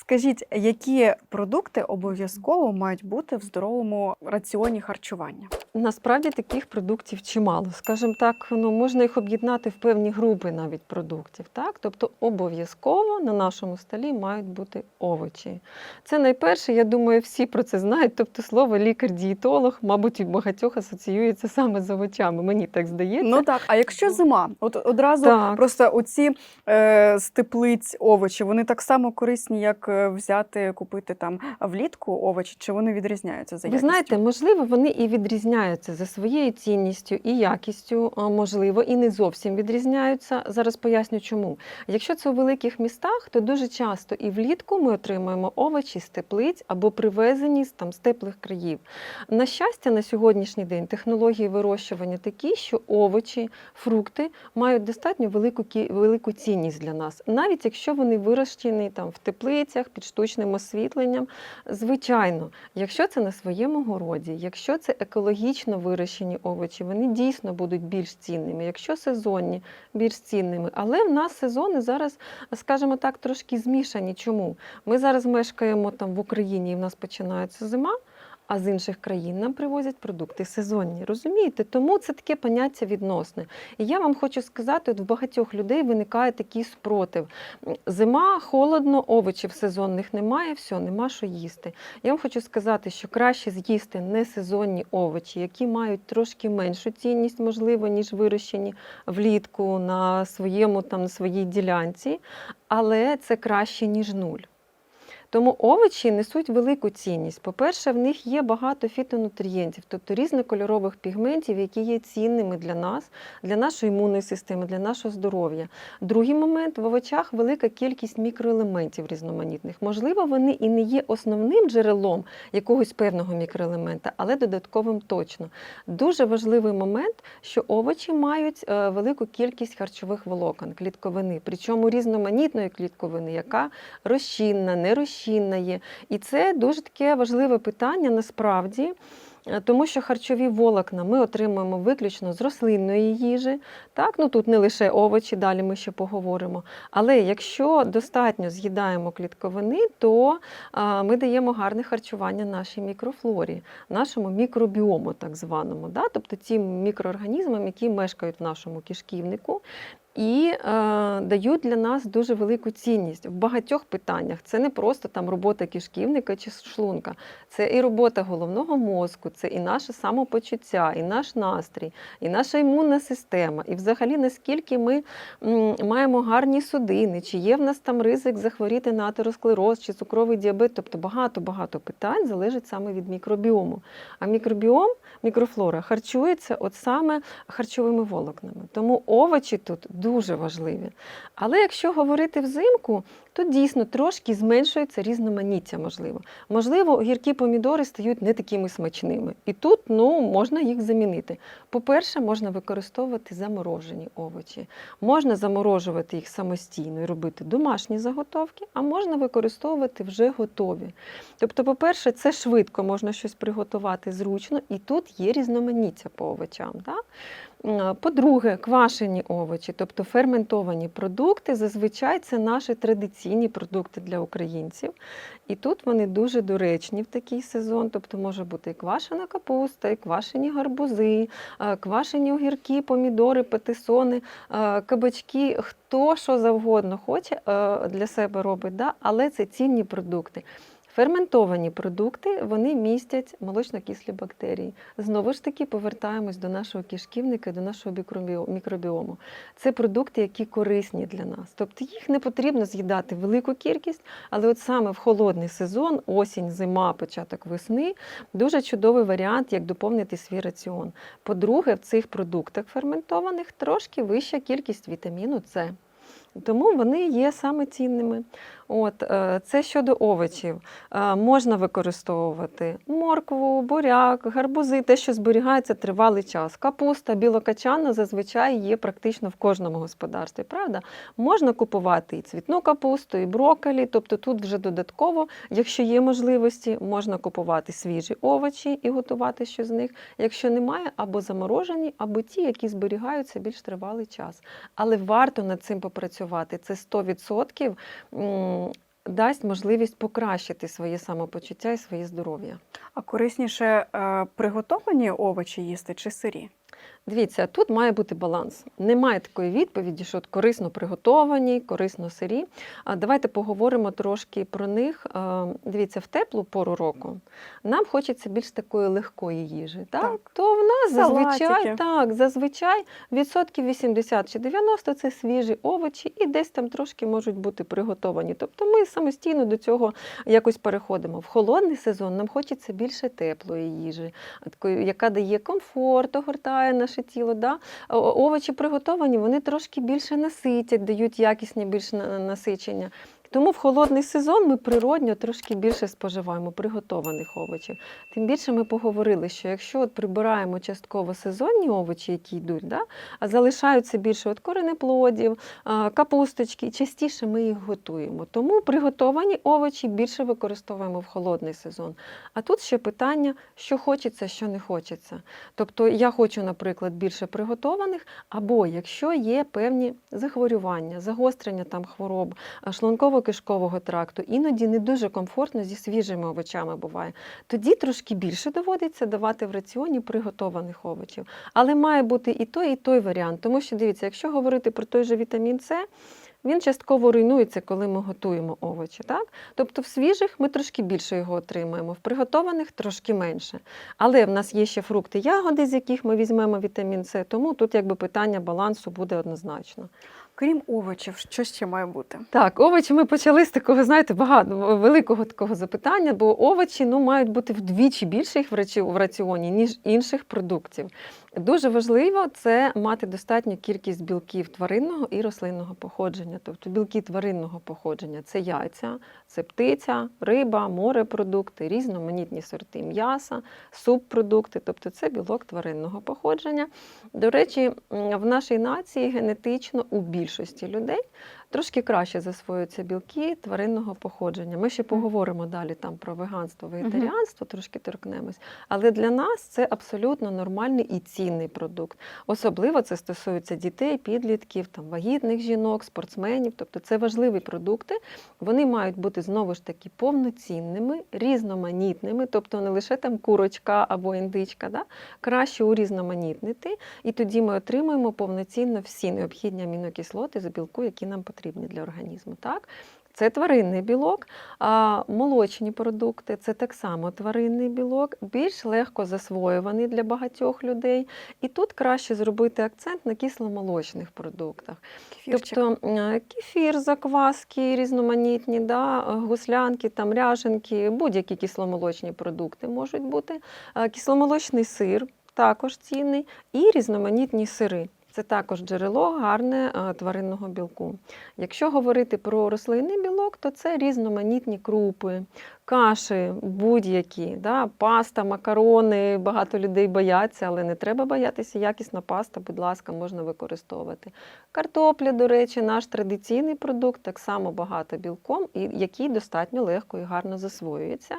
Скажіть, які продукти обов'язково мають бути в здоровому раціоні харчування? Насправді таких продуктів чимало. Скажімо так, ну можна їх об'єднати в певні групи навіть продуктів. Так? Тобто обов'язково на нашому столі мають бути овочі. Це найперше, я думаю, всі про це знають. Тобто слово лікар-дієтолог, мабуть, у багатьох асоціюється саме з овочами. Мені так здається. Ну так, а якщо зима, от одразу Так. просто оці е, з теплиць овочі, вони так само корисні, як е, взяти, купити там влітку овочі, чи вони відрізняються за Ви знаєте, можливо, вони і відрізняються за своєю цінністю і якістю, можливо, і не зовсім відрізняються. Зараз поясню, чому. Якщо це у великих містах, то дуже часто і влітку ми отримуємо овочі з теплиць або привезені з там з теплих країв. На щастя, на сьогоднішній день технології вирощування такі, що овочі, фрукти мають достатньо велику велику цінність для нас, навіть якщо вони вирощені там в теплицях під штучним освітленням. Звичайно, якщо це на своєму городі, якщо це екологічно вирощені овочі, вони дійсно будуть більш цінними. Якщо сезонні, більш цінними. Але в нас сезони зараз, скажімо так, трошки змішані. Чому? Ми зараз мешкаємо там в Україні, і в нас починається зима. А з інших країн нам привозять продукти сезонні. Розумієте? Тому це таке поняття відносне. І я вам хочу сказати, от в багатьох людей виникає такий спротив. Зима, холодно, овочів сезонних немає, все, нема що їсти. Я вам хочу сказати, що краще з'їсти несезонні овочі, які мають трошки меншу цінність, можливо, ніж вирощені влітку на своєму там на своїй ділянці, але це краще, ніж нуль. Тому овочі несуть велику цінність. По-перше, в них є багато фітонутрієнтів, тобто різнокольорових пігментів, які є цінними для нас, для нашої імунної системи, для нашого здоров'я. Другий момент в овочах велика кількість мікроелементів різноманітних. Можливо, вони і не є основним джерелом якогось певного мікроелемента, але додатковим точно. Дуже важливий момент, що овочі мають е, велику кількість харчових волокон, клітковини, причому різноманітної клітковини, яка розчинна, нерозчинна є. І це дуже таке важливе питання насправді. е, Тому що харчові волокна ми отримуємо виключно з рослинної їжі. Так? Ну, тут не лише овочі, далі ми ще поговоримо. Але якщо достатньо з'їдаємо клітковини, то а, ми даємо гарне харчування нашій мікрофлорі, нашому мікробіому, так званому. Да? Тобто тим мікроорганізмам, які мешкають в нашому кишківнику. І е, дають для нас дуже велику цінність в багатьох питаннях. Це не просто там робота кишківника чи шлунка, це і робота головного мозку, це і наше самопочуття, і наш настрій, і наша імунна система, і взагалі наскільки ми маємо гарні судини, чи є в нас там ризик захворіти на атеросклероз чи цукровий діабет. Тобто багато-багато питань залежить саме від мікробіому. А мікробіом, мікрофлора харчується от саме харчовими волокнами. Тому овочі тут дуже важливі. Але якщо говорити взимку, то дійсно трошки зменшується різноманіття, можливо. Можливо, огірки помідори стають не такими смачними. І тут ну, можна їх замінити. По-перше, можна використовувати заморожені овочі. Можна заморожувати їх самостійно і робити домашні заготовки, а можна використовувати вже готові. Тобто, по-перше, це швидко можна щось приготувати зручно, і тут є різноманіття по овочам. Так? По-друге, квашені овочі, тобто ферментовані продукти, зазвичай це наші традиційні продукти для українців. І тут вони дуже доречні в такий сезон. Тобто може бути і квашена капуста, і квашені гарбузи, е, квашені огірки, помідори, патисони, е, кабачки, хто що завгодно хоче е, для себе робить, да? але це цінні продукти. Ферментовані продукти вони містять молочно-кислі бактерії. Знову ж таки, повертаємось до нашого кишківника, до нашого мікробіому. Це продукти, які корисні для нас. Тобто їх не потрібно з'їдати велику кількість, але от саме в холодний сезон, осінь, зима, початок весни, дуже чудовий варіант, як доповнити свій раціон. По-друге, в цих продуктах ферментованих трошки вища кількість вітаміну С. Тому вони є саме цінними. От, е, це щодо овочів. Е, Можна використовувати моркву, буряк, гарбузи, те, що зберігається тривалий час. Капуста, білокачана зазвичай є практично в кожному господарстві. Правда? Можна купувати і цвітну капусту, і брокколі, тобто тут вже додатково, якщо є можливості, можна купувати свіжі овочі і готувати щось з них. Якщо немає, або заморожені, або ті, які зберігаються більш тривалий час. Але варто над цим попрацювати. Це 100% м, дасть можливість покращити своє самопочуття і своє здоров'я. А корисніше е, приготовані овочі їсти чи сирі? Дивіться, тут має бути баланс. Немає такої відповіді, що корисно приготовані, корисно сирі. Давайте поговоримо трошки про них. Дивіться, в теплу пору року нам хочеться більш такої легкої їжі. Так? Так. То в нас зазвичай, Салатики. так, зазвичай відсотків 80 чи 90 це свіжі овочі, і десь там трошки можуть бути приготовані. Тобто ми самостійно до цього якось переходимо. В холодний сезон нам хочеться більше теплої їжі, такої, яка дає комфорт, огортає наше тіло. Да? Овочі приготовані, вони трошки більше наситять, дають якісні більш насичення. Тому в холодний сезон ми природньо трошки більше споживаємо приготованих овочів. Тим більше ми поговорили, що якщо от прибираємо частково сезонні овочі, які йдуть, да, а залишаються більше от коренеплодів, капусточки, частіше ми їх готуємо. Тому приготовані овочі більше використовуємо в холодний сезон. А тут ще питання, що хочеться, що не хочеться. Тобто я хочу, наприклад, більше приготованих, або якщо є певні захворювання, загострення там хвороб, а, шлунково-кишкового тракту, іноді не дуже комфортно зі свіжими овочами буває. Тоді трошки більше доводиться давати в раціоні приготованих овочів. Але має бути і той, і той варіант. Тому що дивіться, якщо говорити про той же вітамін С, він частково руйнується, коли ми готуємо овочі. Так? Тобто в свіжих ми трошки більше його отримуємо, в приготованих трошки менше. Але в нас є ще фрукти, ягоди, з яких ми візьмемо вітамін С, тому тут якби питання балансу буде однозначно. Крім овочів, що ще має бути? Так, овочі ми почали з такого, знаєте, багато великого такого запитання, бо овочі ну, мають бути вдвічі більше їх в раці- в раціоні, ніж інших продуктів. Дуже важливо це мати достатню кількість білків тваринного і рослинного походження. Тобто білки тваринного походження це яйця, це птиця, риба, морепродукти, різноманітні сорти м'яса, субпродукти, тобто це білок тваринного походження. До речі, в нашій нації генетично у більшості людей трошки краще засвоюються білки тваринного походження. Ми ще поговоримо далі там про веганство, вегетаріанство, трошки торкнемось. Але для нас це абсолютно нормальний і цінний продукт. Особливо це стосується дітей, підлітків, там, вагітних жінок, спортсменів. Тобто це важливі продукти. Вони мають бути знову ж таки повноцінними, різноманітними, тобто не лише там курочка або індичка, да? краще урізноманітнити. І тоді ми отримуємо повноцінно всі необхідні амінокислоти з білку, які нам потрібні для організму. Так? Це тваринний білок, а молочні продукти це так само тваринний білок, більш легко засвоюваний для багатьох людей. І тут краще зробити акцент на кисломолочних продуктах. Кефірчик. Тобто е, кефір, закваски різноманітні, да, гуслянки, там, ряженки, будь-які кисломолочні продукти можуть бути. Е, Кисломолочний сир також цінний, і різноманітні сири. Це також джерело гарне е, тваринного білку. Якщо говорити про рослинний білок, то це різноманітні крупи, каші будь-які, да, паста, макарони. Багато людей бояться, але не треба боятися. Якісна паста, будь ласка, можна використовувати. Картопля, до речі, наш традиційний продукт, так само багато білком, і який достатньо легко і гарно засвоюється.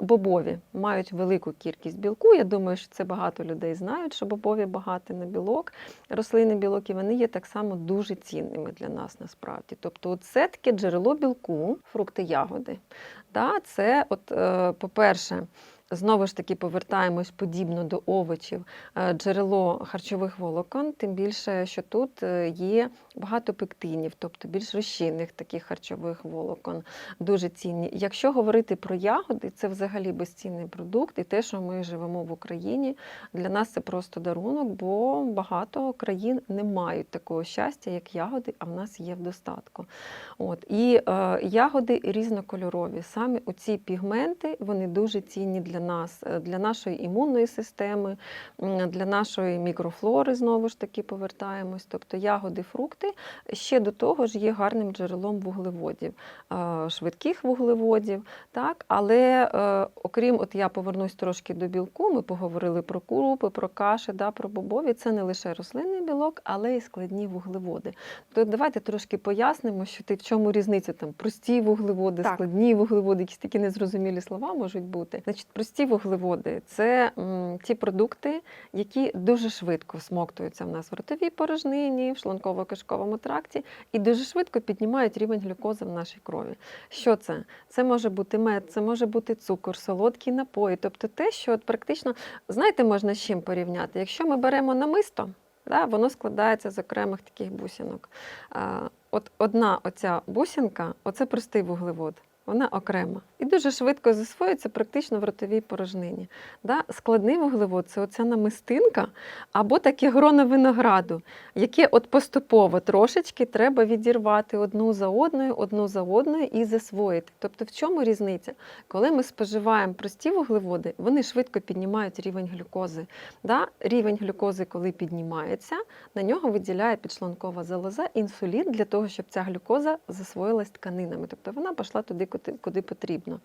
Бобові мають велику кількість білку. Я думаю, що це багато людей знають, що бобові багаті на білок, рослинний білок, і вони є так само дуже цінними для нас насправді. Тобто, це таке джерело білку, фрукти, ягоди. Да, це, от, е, по-перше, Знову ж таки повертаємось подібно до овочів, е, джерело харчових волокон, тим більше, що тут е, є багато пектинів, тобто більш розчинних таких харчових волокон, дуже цінні. Якщо говорити про ягоди, це взагалі безцінний продукт, і те, що ми живемо в Україні, для нас це просто дарунок, бо багато країн не мають такого щастя, як ягоди, а в нас є в достатку. От. І е, ягоди різнокольорові. Саме оці пігменти вони дуже цінні для нас, е, для нашої імунної системи, для нашої мікрофлори, знову ж таки, повертаємось. Тобто ягоди, фрукти ще до того ж є гарним джерелом вуглеводів, е, швидких вуглеводів. Так? Але е, окрім, от я повернусь трошки до білку, ми поговорили про крупи, про каші, да, про бобові. Це не лише рослинний білок, але й складні вуглеводи. То давайте трошки пояснимо, що ти в чому різниця там прості вуглеводи, Так. складні вуглеводи, якісь такі незрозумілі слова можуть бути. Значить, прості вуглеводи це ті продукти, які дуже швидко всмоктуються в нас в ротовій порожнині, в шлунково-кишковому тракті і дуже швидко піднімають рівень глюкози в нашій крові. Що це? Це може бути мед, це може бути цукор, солодкі напої, тобто те, що от практично, знаєте, можна з чим порівняти. Якщо ми беремо намисто, да, воно складається з окремих таких бусинок. От одна оця бусинка, оце простий вуглевод. Вона окрема і дуже швидко засвоюється практично в ротовій порожнині. Да? Складний вуглевод це оця намистинка або таке гроно винограду, яке от поступово трошечки треба відірвати одну за одною, одну за одною і засвоїти. Тобто в чому різниця? Коли ми споживаємо прості вуглеводи, вони швидко піднімають рівень глюкози. Да? Рівень глюкози, коли піднімається, на нього виділяє підшлункова залоза інсулін для того, щоб ця глюкоза засвоїлась тканинами. Тобто вона пішла туди, куди, потрібно.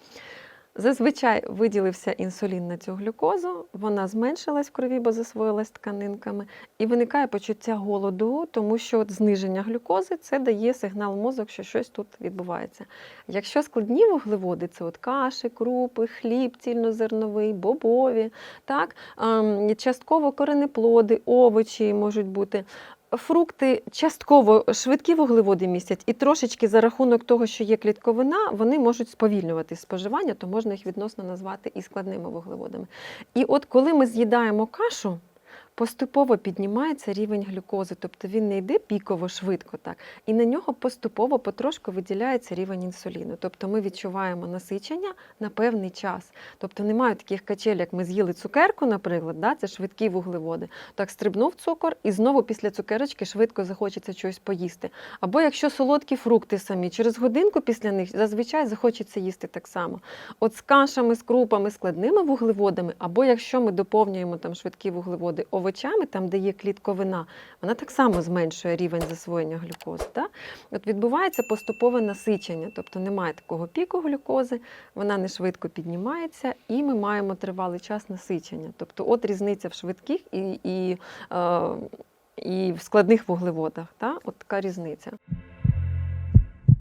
Зазвичай виділився інсулін на цю глюкозу, вона зменшилась в крові, бо засвоїлась тканинками, і виникає почуття голоду, тому що от зниження глюкози це дає сигнал мозок, що щось тут відбувається. Якщо складні вуглеводи, це от каші, крупи, хліб цільнозерновий, бобові, так, ем, частково коренеплоди, овочі можуть бути. Фрукти частково швидкі вуглеводи містять, і трошечки за рахунок того, що є клітковина, вони можуть сповільнювати споживання, то можна їх відносно назвати і складними вуглеводами. І от коли ми з'їдаємо кашу, поступово піднімається рівень глюкози, тобто він не йде піково швидко, так, і на нього поступово потрошку виділяється рівень інсуліну. Тобто ми відчуваємо насичення на певний час. Тобто немає таких качель, як ми з'їли цукерку, наприклад, да, це швидкі вуглеводи. Так стрибнув цукор, і знову після цукерочки швидко захочеться щось поїсти. Або якщо солодкі фрукти самі, через годинку після них зазвичай захочеться їсти так само. От з кашами, з крупами, складними вуглеводами, або якщо ми доповнюємо там швидкі вуглеводи овочами, там де є клітковина, вона так само зменшує рівень засвоєння глюкози. Да? От відбувається поступове насичення, тобто немає такого піку глюкози, вона не швидко піднімається, і ми маємо тривалий час насичення. Тобто, от різниця в швидких і, і, е, і в складних вуглеводах. Да? От така різниця.